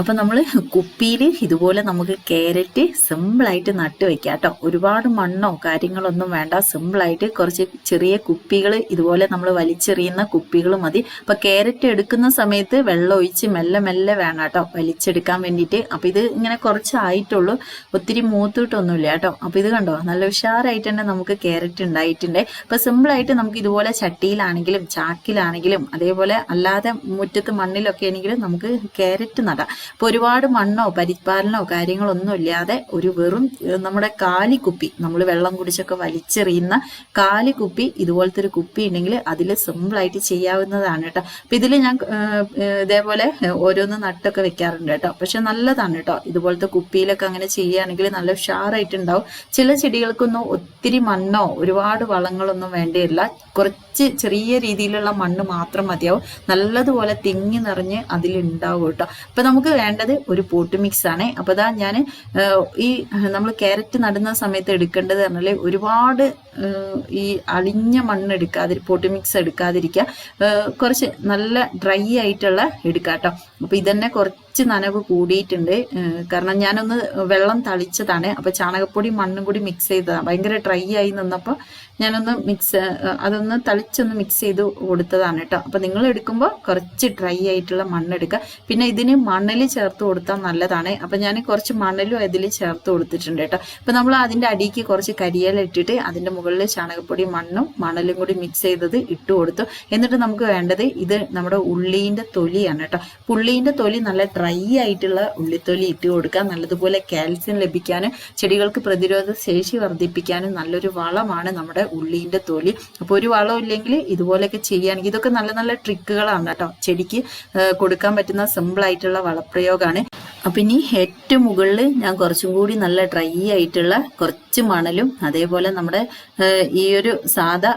അപ്പം നമ്മൾ കുപ്പിയിൽ ഇതുപോലെ നമുക്ക് ക്യാരറ്റ് സിമ്പിളായിട്ട് നട്ട് വെക്കാം കേട്ടോ. ഒരുപാട് മണ്ണോ കാര്യങ്ങളൊന്നും വേണ്ട. സിമ്പിളായിട്ട് കുറച്ച് ചെറിയ കുപ്പികൾ ഇതുപോലെ നമ്മൾ വലിച്ചെറിയുന്ന കുപ്പികൾ മതി. അപ്പം ക്യാരറ്റ് എടുക്കുന്ന സമയത്ത് വെള്ളം ഒഴിച്ച് മെല്ലെ മെല്ലെ വേണം കേട്ടോ. വലിച്ചെടുക്കാൻ വേണ്ടിയിട്ട്. അപ്പം ഇത് ഇങ്ങനെ കുറച്ചായിട്ടുള്ളൂ. ഒത്തിരി മൂത്തിട്ടൊന്നുമില്ല കേട്ടോ. അപ്പം ഇത് കണ്ടോ? നല്ല ഉഷാറായിട്ട് തന്നെ നമുക്ക് ക്യാരറ്റ് ഉണ്ടായിട്ടുണ്ട്. അപ്പം സിമ്പിളായിട്ട് നമുക്ക് ഇതുപോലെ ചട്ടിയിലാണെങ്കിലും ചാക്കിലാണെങ്കിലും അതേപോലെ അല്ലാതെ മുറ്റത്ത് മണ്ണിലൊക്കെ ആണെങ്കിലും നമുക്ക് ക്യാരറ്റ് നടാം. അപ്പോൾ ഒരുപാട് മണ്ണോ പരിപാലനോ കാര്യങ്ങളൊന്നും ഇല്ലാതെ ഒരു വെറും നമ്മുടെ കാലിക്കുപ്പി നമ്മൾ വെള്ളം കുടിച്ചൊക്കെ വലിച്ചെറിയുന്ന കാലിക്കുപ്പി ഇതുപോലത്തെ ഒരു കുപ്പി ഉണ്ടെങ്കിൽ അതിൽ സിമ്പിളായിട്ട് ചെയ്യാവുന്നതാണ് കേട്ടോ. അപ്പം ഇതിൽ ഞാൻ ഇതേപോലെ ഓരോന്ന് നട്ടൊക്കെ വെക്കാറുണ്ട് കേട്ടോ. പക്ഷെ നല്ലതാണ് കേട്ടോ. ഇതുപോലത്തെ കുപ്പിയിലൊക്കെ അങ്ങനെ ചെയ്യുകയാണെങ്കിൽ നല്ല ഉഷാറായിട്ടുണ്ടാവും. ചില ചെടികൾക്കൊന്നും ഒത്തിരി മണ്ണോ ഒരുപാട് വളങ്ങളൊന്നും വേണ്ടിയില്ല കുറച്ച് ചെറിയ രീതിയിലുള്ള മണ്ണ് മാത്രം മതിയാവും. നല്ലതുപോലെ തിങ്ങി നിറഞ്ഞ് അതിലുണ്ടാവും കേട്ടോ. അപ്പം നമുക്ക് വേണ്ടത് ഒരു പോട്ട് മിക്സ് ആണ്. അപ്പൊ ഇതാ ഞാൻ ഈ നമ്മൾ ക്യാരറ്റ് നടുന്ന സമയത്ത് എടുക്കേണ്ടത് പറഞ്ഞാൽ ഒരുപാട് ഈ അളിഞ്ഞ മണ്ണ് എടുക്കാതിരി പോട്ട് മിക്സ് എടുക്കാതിരിക്കുക കുറച്ച് നല്ല ഡ്രൈ ആയിട്ടുള്ള എടുക്കുക കേട്ടോ അപ്പൊ ഇതന്നെ കുറച്ച് നനവ് കൂടിയിട്ടുണ്ട്. കാരണം ഞാനൊന്ന് വെള്ളം തളിച്ചതാണ്. അപ്പൊ ചാണകപ്പൊടി മണ്ണും കൂടി മിക്സ് ചെയ്തതാണ് ഭയങ്കര ഡ്രൈ ആയി നിന്നപ്പോൾ ഞാനൊന്ന് മിക്സ് അതൊന്ന് തളിച്ചൊന്ന് മിക്സ് ചെയ്ത് കൊടുത്തതാണ് കേട്ടോ. അപ്പൊ നിങ്ങൾ എടുക്കുമ്പോൾ കുറച്ച് ഡ്രൈ ആയിട്ടുള്ള മണ്ണ് എടുക്കുക. പിന്നെ ഇതിന് മണൽ ചേർത്ത് കൊടുത്താൽ നല്ലതാണ്. അപ്പൊ ഞാൻ കുറച്ച് മണലും ഇതിൽ ചേർത്ത് കൊടുത്തിട്ടുണ്ട് കേട്ടോ. അപ്പൊ നമ്മൾ അതിന്റെ അടിക്ക് കുറച്ച് കരിയില ഇട്ടിട്ട് അതിന്റെ മുകളിൽ ചാണകപ്പൊടി മണ്ണും മണലും കൂടി മിക്സ് ചെയ്തത് ഇട്ട് കൊടുത്തു. എന്നിട്ട് നമുക്ക് വേണ്ടത് ഇത് നമ്മുടെ ഉള്ളീന്റെ തൊലിയാണ് കേട്ടോ. ഉള്ളീന്റെ തൊലി നല്ല ഡ്രൈ ആയിട്ടുള്ള ഉള്ളിത്തൊലി ഇട്ട് കൊടുക്കുക നല്ലതുപോലെ കാൽസ്യം ലഭിക്കാനും ചെടികൾക്ക് പ്രതിരോധ ശേഷി വർദ്ധിപ്പിക്കാനും നല്ലൊരു വളമാണ് നമ്മുടെ ഉള്ളീന്റെ തൊലി. അപ്പോൾ ഒരു വളം ഇല്ലെങ്കിൽ ഇതുപോലെയൊക്കെ ചെയ്യുകയാണെങ്കിൽ ഇതൊക്കെ നല്ല നല്ല ട്രിക്കുകളാണ് കേട്ടോ. ചെടിക്ക് കൊടുക്കാൻ പറ്റുന്ന സിമ്പിൾ ആയിട്ടുള്ള വളപ്രയോഗമാണ് അപ്പം ഇനി ഏറ്റവും മുകളിൽ ഞാൻ കുറച്ചും കൂടി നല്ല ഡ്രൈ ആയിട്ടുള്ള കുറച്ച് മണലും അതേപോലെ നമ്മുടെ ഈ ഒരു സാധാ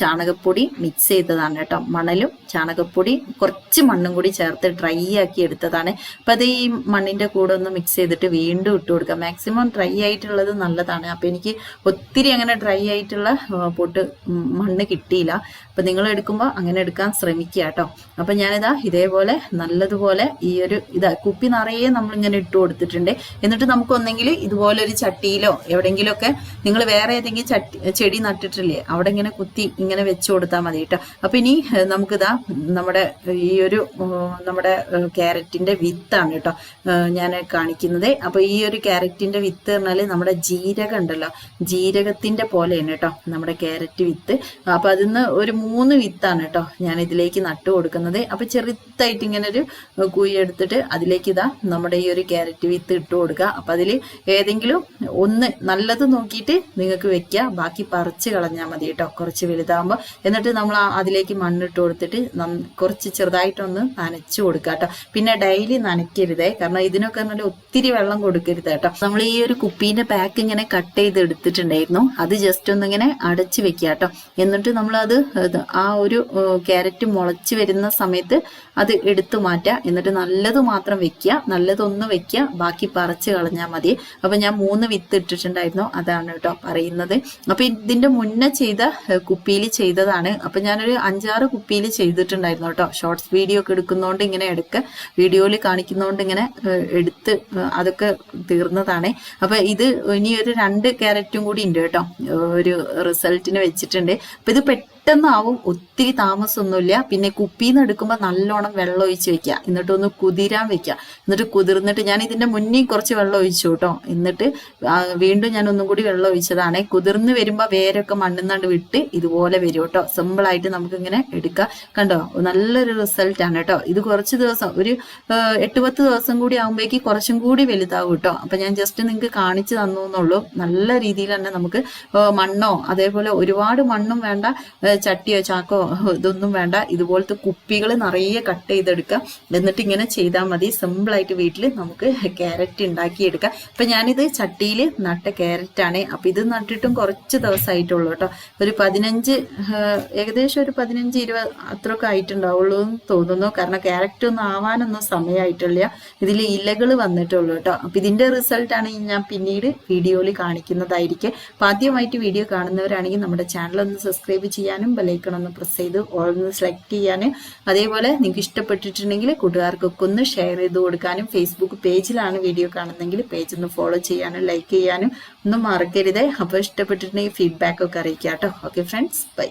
ചാണകപ്പൊടി മിക്സ് ചെയ്തതാണ് കേട്ടോ. മണലും ചാണകപ്പൊടി കുറച്ച് മണ്ണും കൂടി ചേർത്ത് ഡ്രൈ ആക്കി എടുത്തതാണ്. അപ്പം അത് ഈ മണ്ണിന്റെ കൂടെ ഒന്ന് മിക്സ് ചെയ്തിട്ട് വീണ്ടും ഇട്ട് കൊടുക്കുക മാക്സിമം ഡ്രൈ ആയിട്ടുള്ളത് നല്ലതാണ്. അപ്പം എനിക്ക് ഒത്തിരി അങ്ങനെ ഡ്രൈ ആയിട്ടുള്ള പൊട്ട് മണ്ണ് കിട്ടിയില്ല. അപ്പം നിങ്ങൾ എടുക്കുമ്പോൾ അങ്ങനെ എടുക്കാൻ ശ്രമിക്കുക കേട്ടോ. അപ്പം ഞാനിതാ ഇതേപോലെ നല്ലതുപോലെ ഈ ഒരു ഇതാ കുപ്പി നിറയെ നമ്മളിങ്ങനെ ഇട്ട് കൊടുത്തിട്ടുണ്ട്. എന്നിട്ട് നമുക്ക് ഒന്നെങ്കിൽ ഇതുപോലെ ഒരു ചട്ടിയിലോ എവിടെയെങ്കിലുമൊക്കെ നിങ്ങൾ വേറെ ഏതെങ്കിലും ചട്ടി ചെടി നട്ടിട്ടില്ലേ അവിടെ ഇങ്ങനെ കുത്തി ഇങ്ങനെ വെച്ച് കൊടുത്താൽ മതി കേട്ടോ. അപ്പം ഇനി നമുക്കിതാ നമ്മുടെ ഈ ഒരു നമ്മുടെ ഏഹ്, ക്യാരറ്റിന്റെ വിത്താണ് കേട്ടോ ഞാൻ കാണിക്കുന്നത്. അപ്പോൾ ഈ ഒരു ക്യാരറ്റിന്റെ വിത്ത് പറഞ്ഞാൽ നമ്മുടെ ജീരകം ഉണ്ടല്ലോ ജീരകത്തിന്റെ പോലെയാണ് കേട്ടോ നമ്മുടെ ക്യാരറ്റ് വിത്ത്. അപ്പൊ നിന്ന് ഒരു മൂന്ന് വിത്താണ് കേട്ടോ ഞാൻ ഇതിലേക്ക് നട്ടു കൊടുക്കുന്നത്. അപ്പൊ ചെറുതായിട്ട് ഇങ്ങനെ ഒരു കുഴി എടുത്തിട്ട് അതിലേക്ക് ഇതാ നമ്മുടെ ഈ ഒരു ക്യാരറ്റ് വിത്ത് ഇട്ട് കൊടുക്കുക. അപ്പം അതിൽ ഏതെങ്കിലും ഒന്ന് നല്ലത് നോക്കിയിട്ട് നിങ്ങൾക്ക് വെക്കുക. ബാക്കി പറിച്ച് കളഞ്ഞാൽ മതി കേട്ടോ. കുറച്ച് വലുതാകുമ്പോൾ എന്നിട്ട് നമ്മൾ അതിലേക്ക് മണ്ണിട്ട് കൊടുത്തിട്ട് കുറച്ച് ചെറുതായിട്ടൊന്ന് നനച്ചു കൊടുക്കുക കേട്ടോ. പിന്നെ ഡെയിലി നനയ്ക്കരുതേ. കാരണം ഇതിനൊക്കെ നല്ല ഒത്തിരി വെള്ളം കൊടുക്കരുത് കേട്ടോ. നമ്മൾ ഈ ഒരു കുപ്പീന്റെ പാക്ക് ഇങ്ങനെ കട്ട് ചെയ്ത് എടുത്തിട്ടുണ്ടായിരുന്നു. അത് ജസ്റ്റ് ഒന്നിങ്ങനെ അടച്ച് വെക്കുക കേട്ടോ. എന്നിട്ട് നമ്മളത് ആ ഒരു ക്യാരറ്റ് മുളച്ച് വരുന്ന സമയത്ത് അത് എടുത്തു മാറ്റുക. എന്നിട്ട് നല്ലത് മാത്രം വെക്കുക നല്ലതൊന്ന് വെക്കുക ബാക്കി പറിച്ച് കളഞ്ഞാൽ മതി. അപ്പൊ ഞാൻ മൂന്ന് വിത്ത് ഇട്ടിട്ടുണ്ടായിരുന്നു അതാണ് കേട്ടോ പറയുന്നത്. അപ്പൊ ഇതിന്റെ മുന്നേ ചെയ്ത കുപ്പിയിൽ ചെയ്തതാണ്. അപ്പൊ ഞാനൊരു അഞ്ചാറ് കുപ്പിയിൽ ചെയ്തിട്ടുണ്ടായിരുന്നു കേട്ടോ. ഷോർട്സ് വീഡിയോ ഒക്കെ എടുക്കുന്നതുകൊണ്ട് ഇങ്ങനെ എടുക്കുക വീഡിയോയിൽ കാണിക്കുന്നതുകൊണ്ട് ഇങ്ങനെ എടുത്ത് അതൊക്കെ തീർന്നതാണ്. അപ്പൊ ഇത് ഇനി ഒരു രണ്ട് ക്യാരറ്റും കൂടി ഉണ്ട് കേട്ടോ. ഒരു റിസൾട്ടിന് വെച്ചിട്ടുണ്ട്. അപ്പൊ ഇത് പെട്ടെന്നാവും ഒത്തിരി താമസമൊന്നുമില്ല. പിന്നെ കുപ്പിയിൽ നിന്ന് എടുക്കുമ്പോൾ നല്ലോണം വെള്ളം ഒഴിച്ച് വെക്കുക. എന്നിട്ട് ഒന്ന് കുതിരാൻ വെക്കുക. എന്നിട്ട് കുതിർന്നിട്ട് ഞാൻ ഇതിന്റെ മുന്നേ കുറച്ച് വെള്ളം ഒഴിച്ചു കേട്ടോ. എന്നിട്ട് വീണ്ടും ഞാൻ ഒന്നും കൂടി വെള്ളം ഒഴിച്ചതാണ് കുതിർന്ന് വരുമ്പോൾ വേരൊക്കെ മണ്ണുന്നാണ്ട് വിട്ട് ഇതുപോലെ വരും കേട്ടോ. സിമ്പിളായിട്ട് നമുക്കിങ്ങനെ എടുക്കാം. കണ്ടോ? നല്ലൊരു റിസൾട്ട് ആണ് കേട്ടോ. ഇത് കുറച്ച് ദിവസം ഒരു എട്ട് പത്ത് ദിവസം കൂടി ആകുമ്പോഴേക്ക് കുറച്ചും കൂടി വലുതാവും കേട്ടോ. അപ്പം ഞാൻ ജസ്റ്റ് നിങ്ങൾക്ക് കാണിച്ചു തന്നു എന്നുള്ളൂ നല്ല രീതിയിൽ തന്നെ നമുക്ക് മണ്ണോ അതേപോലെ ഒരുപാട് മണ്ണും വേണ്ട ചട്ടിയോ ചാക്കോ ഇതൊന്നും വേണ്ട. ഇതുപോലത്തെ കുപ്പികൾ നിറയെ കട്ട് ചെയ്തെടുക്കുക എന്നിട്ട് ഇങ്ങനെ ചെയ്താൽ മതി. സിമ്പിളായിട്ട് വീട്ടിൽ നമുക്ക് ക്യാരറ്റ് ഉണ്ടാക്കിയെടുക്കാം. അപ്പൊ ഞാനിത് ചട്ടിയിൽ നട്ട ക്യാരറ്റ് ആണ് അപ്പൊ ഇത് നട്ടിട്ടും കുറച്ച് ദിവസമായിട്ടുള്ളൂ കേട്ടോ. ഒരു പതിനഞ്ച് ഏകദേശം ഒരു പതിനഞ്ച് ഇരുപത് അത്രയൊക്കെ ആയിട്ടുണ്ടാവുള്ളൂ എന്ന് തോന്നുന്നു. കാരണം ക്യാരറ്റ് ഒന്നും ആവാനൊന്നും സമയമായിട്ടില്ല. ഇതിൽ ഇലകൾ വന്നിട്ടുള്ളൂ കേട്ടോ. അപ്പൊ ഇതിന്റെ റിസൾട്ടാണ് ഞാൻ പിന്നീട് വീഡിയോയിൽ കാണിക്കുന്നതായിരിക്കും. അപ്പം ആദ്യമായിട്ട് വീഡിയോ കാണുന്നവരാണെങ്കിൽ നമ്മുടെ ചാനൽ ഒന്ന് സബ്സ്ക്രൈബ് ചെയ്യാനും ചെയ്യാനും ഒന്ന് പ്രസ് ചെയ്ത് ഓൾ ഒന്ന് സെലക്ട് ചെയ്യാനും. അതേപോലെ നിങ്ങൾക്ക് ഇഷ്ടപ്പെട്ടിട്ടുണ്ടെങ്കിൽ കൂട്ടുകാർക്കൊക്കെ ഒന്ന് ഷെയർ ചെയ്ത് കൊടുക്കാനും ഫേസ്ബുക്ക് പേജിലാണ് വീഡിയോ കാണുന്നതെങ്കിൽ പേജ് ഒന്ന് ഫോളോ ചെയ്യാനും ലൈക്ക് ചെയ്യാനും ഒന്നും മറക്കരുത്. അപ്പോൾ ഇഷ്ടപ്പെട്ടിട്ടുണ്ടെങ്കിൽ ഫീഡ്ബാക്ക് ഒക്കെ അറിയിക്കാം കേട്ടോ ഓക്കെ ഫ്രണ്ട്സ് ബൈ